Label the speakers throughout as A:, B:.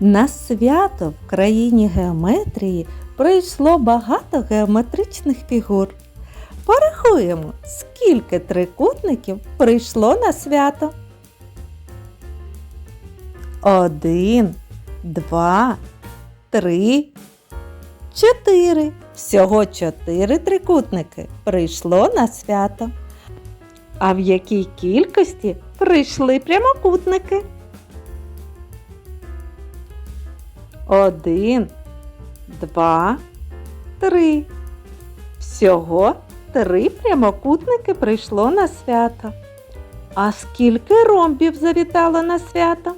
A: На свято в країні геометрії прийшло багато геометричних фігур. Порахуємо, скільки трикутників прийшло на свято. Один, два, три, чотири. Всього чотири трикутники прийшло на свято. А в якій кількості прийшли прямокутники? Один, два, три. Всього три прямокутники прийшло на свято. А скільки ромбів завітало на свято?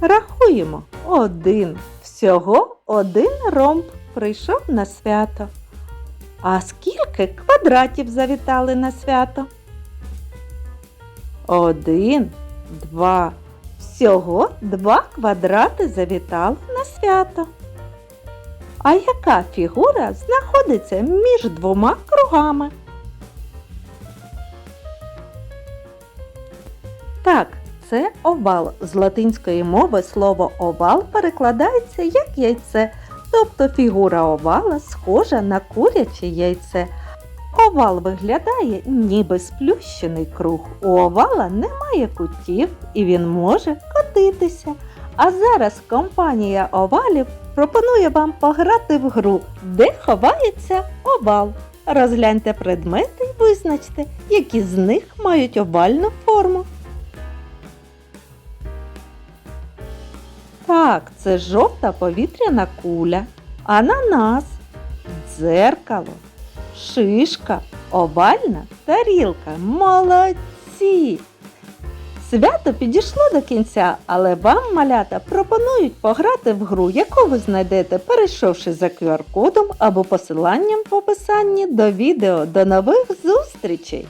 A: Рахуємо. Один. Всього один ромб прийшов на свято. А скільки квадратів завітали на свято? Один, два. Всього два квадрати завітали на свято. А яка фігура знаходиться між двома кругами? Так, це овал. З латинської мови слово овал перекладається як яйце, тобто фігура овала схожа на куряче яйце. Овал виглядає ніби сплющений круг. У овала немає кутів і він може котитися. А зараз компанія овалів пропонує вам пограти в гру, де ховається овал. Розгляньте предмети і визначте, які з них мають овальну форму. Так, це жовта повітряна куля, ананас, дзеркало, шишка, овальна тарілка. Молодці! Свято підійшло до кінця, але вам, малята, пропонують пограти в гру, яку ви знайдете, перейшовши за QR-кодом або посиланням в описанні до відео. До нових зустрічей!